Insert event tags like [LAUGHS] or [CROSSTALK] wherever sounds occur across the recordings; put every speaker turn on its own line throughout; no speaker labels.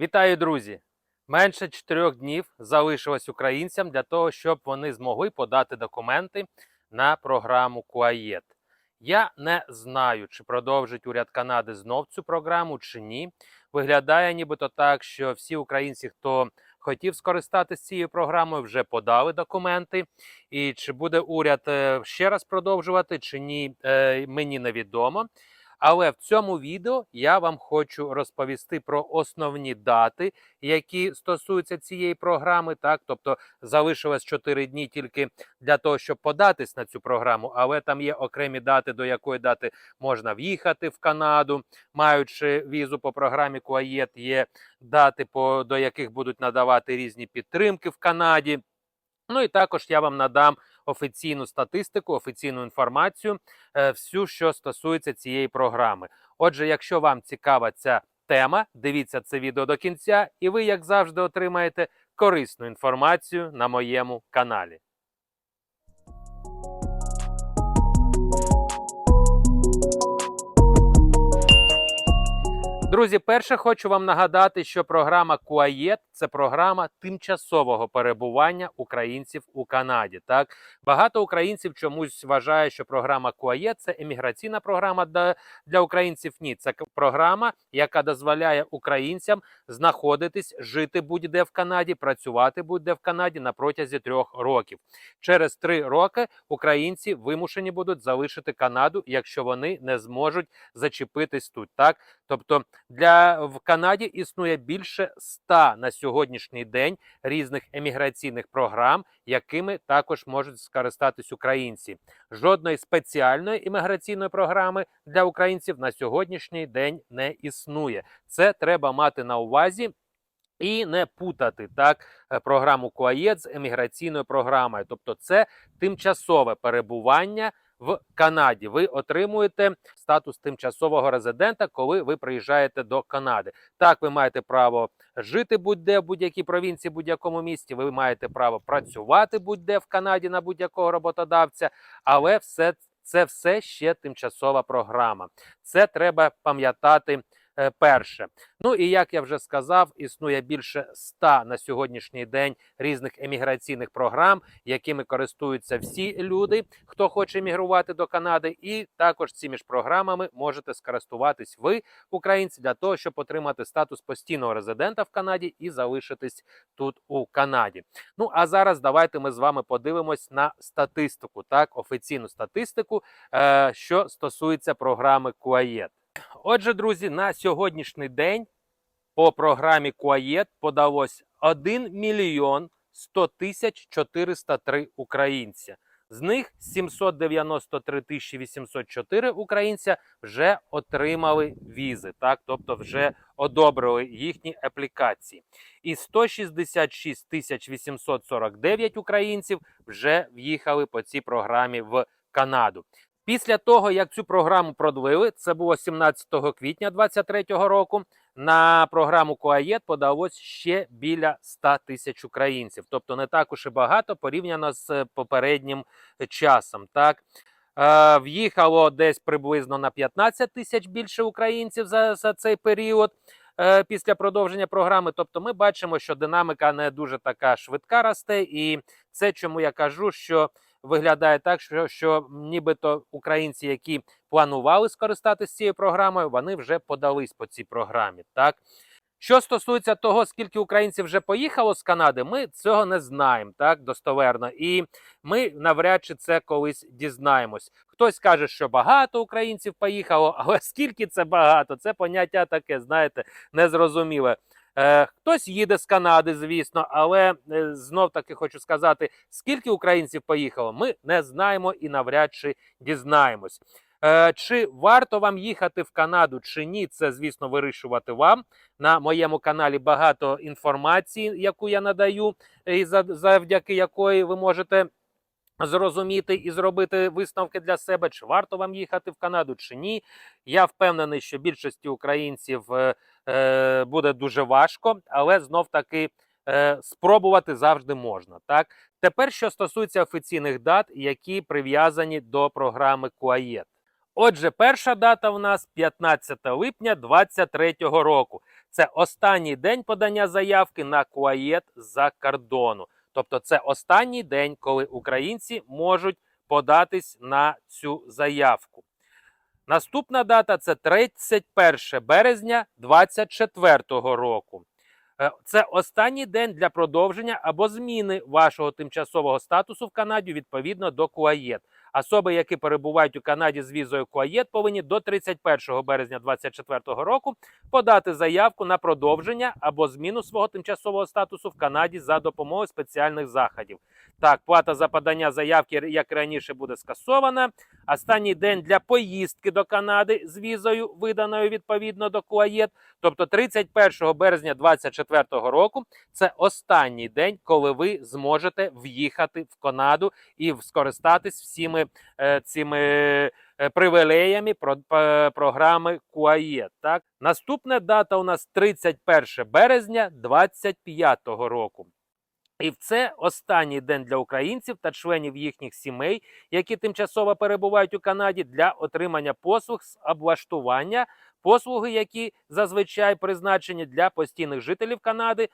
Вітаю, друзі! Менше чотирьох днів залишилось українцям для того, щоб вони змогли подати документи на програму Куаєт. Я не знаю, чи продовжить уряд Канади знов цю програму чи ні. Виглядає нібито так, що всі українці, хто хотів скористатися цією програмою, вже подали документи. І чи буде уряд е, ще раз продовжувати, чи ні, е, мені невідомо. Але в цьому відео я вам хочу розповісти про основні дати, які стосуються цієї програми. Так, тобто залишилось 4 дні тільки для того, щоб податись на цю програму, але там є окремі дати, до якої дати можна в'їхати в Канаду, маючи візу по програмі Куаєт, є дати, по до яких будуть надавати різні підтримки в Канаді. Ну і також я вам надам офіційну статистику, офіційну інформацію, е, всю, що стосується цієї програми. Отже, якщо вам цікава ця тема, дивіться це відео до кінця, і ви, як завжди, отримаєте корисну інформацію на моєму каналі. Друзі, перше хочу вам нагадати, що програма Куаєт це програма тимчасового перебування українців у Канаді. Так багато українців чомусь вважає, що програма Куаєт це еміграційна програма для, українців. Ні, це програма, яка дозволяє українцям знаходитись, жити будь-де в Канаді, працювати будь-де в Канаді на протязі трьох років. Через три роки українці вимушені будуть залишити Канаду, якщо вони не зможуть зачепитись тут. Так, тобто для в Канаді існує більше ста на сьогоднішній день різних еміграційних програм, якими також можуть скористатись українці. Жодної спеціальної імміграційної програми для українців на сьогоднішній день не існує. Це треба мати на увазі. І не путати так е, програму Куаєт з еміграційною програмою. Тобто, це тимчасове перебування в Канаді. Ви отримуєте статус тимчасового резидента, коли ви приїжджаєте до Канади. Так, ви маєте право жити будь-де в будь-якій провінції, будь-якому місті. Ви маєте право працювати будь-де в Канаді на будь-якого роботодавця, але все це все ще тимчасова програма. Це треба пам'ятати. Е, Перше, ну і як я вже сказав, існує більше ста на сьогоднішній день різних еміграційних програм, якими користуються всі люди, хто хоче емігрувати до Канади, і також цими ж програмами можете скористуватись ви, українці, для того, щоб отримати статус постійного резидента в Канаді і залишитись тут у Канаді. Ну а зараз давайте ми з вами подивимось на статистику, так, офіційну статистику, е, що стосується програми Куаєт. Отже, друзі, на сьогоднішній день по програмі Куаєт подалось 1 мільйон 100 тисяч 403 українця. З них 793 тисячі 804 українця вже отримали візи, так, тобто вже одобрили їхні аплікації. І 166 тисяч 849 українців вже в'їхали по цій програмі в Канаду. Після того, як цю програму продлили, це було 17 квітня 2023 року. На програму Куаєт подалось ще біля 100 тисяч українців, тобто не так уж і багато порівняно з попереднім часом. Так е, в'їхало десь приблизно на 15 тисяч більше українців за, за цей період. е, Після продовження програми, тобто, ми бачимо, що динаміка не дуже така швидка росте, і це чому я кажу, що виглядає так, що, що нібито українці, які планували скористатися цією програмою, вони вже подались по цій програмі. Так що стосується того, скільки українців вже поїхало з Канади, ми цього не знаємо так достовірно, і ми навряд чи це колись дізнаємось. Хтось каже, що багато українців поїхало, але [LAUGHS] скільки це багато, це поняття таке, знаєте, незрозуміле. Е, Хтось їде з Канади, звісно, але е, знов таки хочу сказати, скільки українців поїхало, ми не знаємо і навряд чи дізнаємось. Е, Чи варто вам їхати в Канаду чи ні, це звісно вирішувати вам. На моєму каналі багато інформації, яку я надаю, і завдяки якої ви можете зрозуміти і зробити висновки для себе, чи варто вам їхати в Канаду, чи ні. Я впевнений, що більшості українців е, буде дуже важко, але знов таки е, спробувати завжди можна. Так тепер, що стосується офіційних дат, які прив'язані до програми Куаєт. Отже, перша дата у нас 15 липня 2023 року. Це останній день подання заявки на КУАЄТ за кордону. Тобто, це останній день, коли українці можуть податись на цю заявку. Наступна дата це 31 березня 2024 року. Е, Це останній день для продовження або зміни вашого тимчасового статусу в Канаді відповідно до КУАЄТ. Особи, які перебувають у Канаді з візою КУАЄТ, повинні до 31 березня 2024 року подати заявку на продовження або зміну свого тимчасового статусу в Канаді за допомогою спеціальних заходів. Так, плата за подання заявки, як раніше, буде скасована. Останній день для поїздки до Канади з візою, виданою відповідно до КУАЄТ, тобто 31 березня 2024 року, це останній день, коли ви зможете в'їхати в Канаду і скористатись всіми е, цими е, привілеями про, е, програми КУАЄТ. Так, наступна дата у нас 31 березня 2025 року. І в це останній день для українців та членів їхніх сімей, які тимчасово перебувають у Канаді для отримання послуг з облаштування, послуги, які зазвичай призначені для постійних жителів Канади,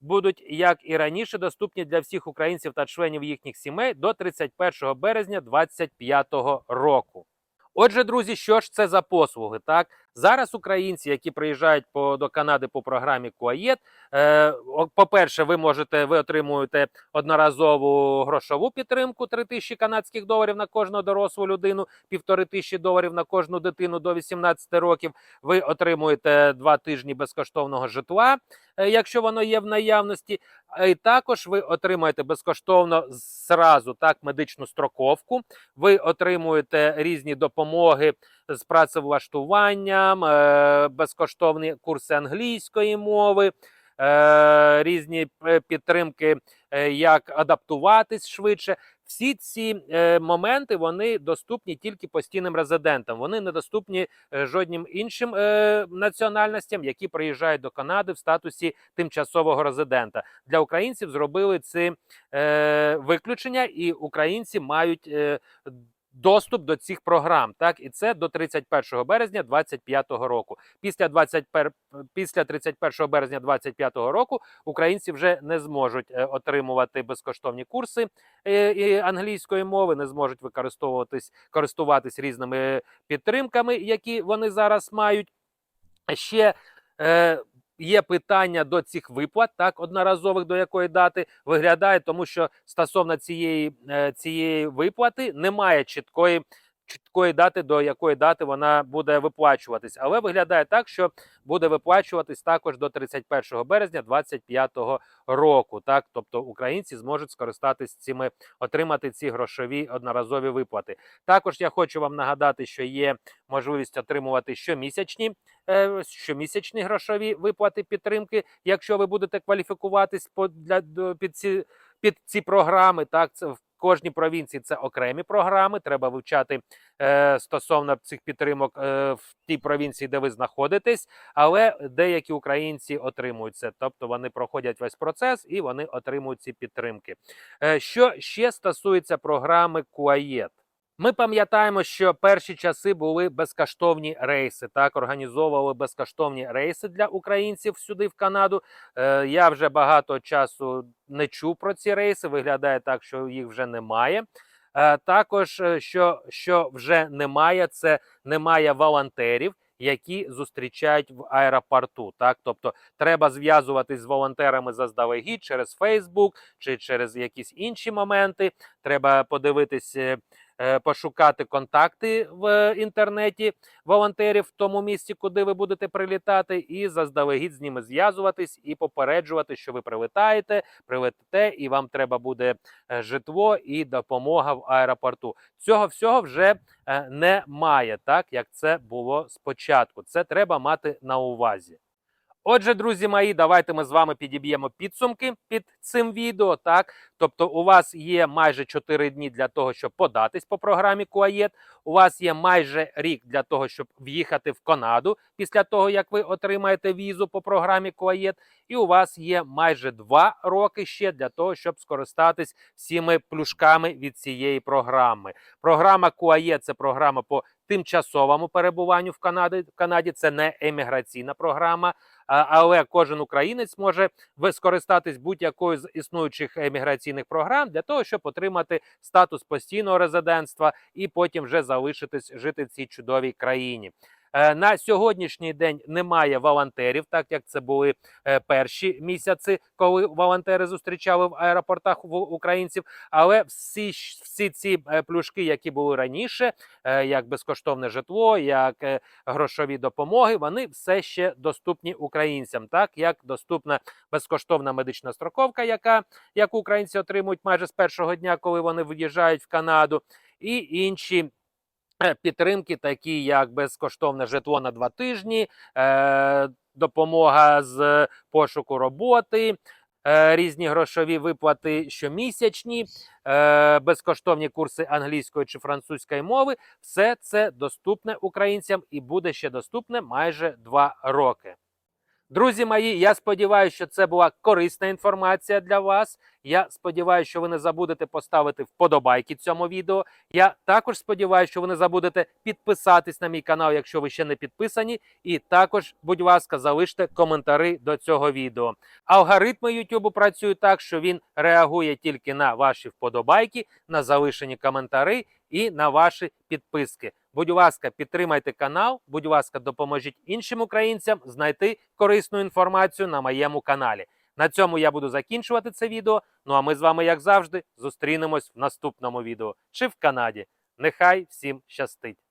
будуть, як і раніше, доступні для всіх українців та членів їхніх сімей до 31 березня 2025 року. Отже, друзі, що ж це за послуги? Так зараз українці, які приїжджають по до Канади по програмі КУАЄТ, е, по-перше, ви можете ви отримуєте одноразову грошову підтримку 3 тисячі канадських доларів на кожну дорослу людину, півтори тисячі доларів на кожну дитину до 18 років. Ви отримуєте два тижні безкоштовного житла, е, якщо воно є в наявності. І також ви отримаєте безкоштовно зразу так медичну строковку. Ви отримуєте різні допомоги з працевлаштуванням, е, безкоштовні курси англійської мови, е, різні підтримки, е, як адаптуватись швидше. Всі ці моменти вони доступні тільки постійним резидентам. Вони не доступні жодним іншим національностям, які приїжджають до Канади в статусі тимчасового резидента. Для українців зробили ці виключення, і українці мають доступ до цих програм. Так, і це до 31 березня 2025 року. Після 21, після 31 березня 2025 року українці вже не зможуть е, отримувати безкоштовні курси е, і англійської мови, не зможуть використовуватись користуватись різними підтримками, які вони зараз мають. Ще е, є питання до цих виплат, так одноразових до якої дати виглядає, тому що стосовно цієї, е, цієї виплати немає чіткої. Чіткої дати, до якої дати вона буде виплачуватись, але виглядає так, що буде виплачуватись також до 31 березня 2025 року. Так, тобто українці зможуть скористатись цими, отримати ці грошові одноразові виплати. Також я хочу вам нагадати, що є можливість отримувати щомісячні щомісячні грошові виплати підтримки, якщо ви будете кваліфікуватись для під ці під ці програми. Так, це в кожній провінції це окремі програми. Треба вивчати е, стосовно цих підтримок е, в тій провінції, де ви знаходитесь. Але деякі українці отримують це, тобто вони проходять весь процес і вони отримують ці підтримки. Е, що ще стосується програми КУАЄТ? Ми пам'ятаємо, що перші часи були безкоштовні рейси. Так організовували безкоштовні рейси для українців сюди в Канаду. Е, я вже багато часу не чув про ці рейси. Виглядає так, що їх вже немає. Е, також е, що, що вже немає, це немає волонтерів. Які зустрічають в аеропорту, так тобто треба зв'язуватись з волонтерами заздалегідь через Фейсбук чи через якісь інші моменти. Треба подивитись, е, е, пошукати контакти в інтернеті волонтерів в тому місці, куди ви будете прилітати, і заздалегідь з ними зв'язуватись і попереджувати, що ви прилетаєте, прилетите, і вам треба буде е, житло і допомога в аеропорту. Цього всього вже немає, так як це було спочатку. Це треба мати на увазі. Отже, друзі мої, давайте ми з вами підіб'ємо підсумки під цим відео. Так, тобто, у вас є майже 4 дні для того, щоб податись по програмі КУАЄТ. У вас є майже рік для того, щоб в'їхати в Канаду після того, як ви отримаєте візу по програмі КУАЄТ. І у вас є майже 2 роки ще для того, щоб скористатись всіми плюшками від цієї програми. Програма КУАЄТ – це програма по тимчасовому перебуванню в Канаді. В Канаді це не еміграційна програма. Але кожен українець може скористатись будь-якою з існуючих еміграційних програм для того, щоб отримати статус постійного резидентства і потім вже залишитись жити в цій чудовій країні. Е, На сьогоднішній день немає волонтерів, так як це були е, перші місяці, коли волонтери зустрічали в аеропортах українців. Але всі, всі ці е, плюшки, які були раніше, як безкоштовне житло, як грошові допомоги, вони все ще доступні українцям, так як доступна безкоштовна медична строковка, яка яку українці отримують майже з першого дня, коли вони виїжджають в Канаду, і інші. Підтримки, такі як безкоштовне житло на два тижні, е, допомога з пошуку роботи, е, різні грошові виплати щомісячні, е, безкоштовні курси англійської чи французької мови. Все це доступне українцям і буде ще доступне майже два роки. Друзі мої, я сподіваюся, що це була корисна інформація для вас. Я сподіваюся, що ви не забудете поставити вподобайки цьому відео. Я також сподіваюся, що ви не забудете підписатись на мій канал, якщо ви ще не підписані. І також, будь ласка, залиште коментари до цього відео. Алгоритми YouTube працюють так, що він реагує тільки на ваші вподобайки, на залишені коментари і на ваші підписки. Будь ласка, підтримайте канал, будь ласка, допоможіть іншим українцям знайти корисну інформацію на моєму каналі. На цьому я буду закінчувати це відео. Ну а ми з вами, як завжди, зустрінемось в наступному відео чи в Канаді. Нехай всім щастить!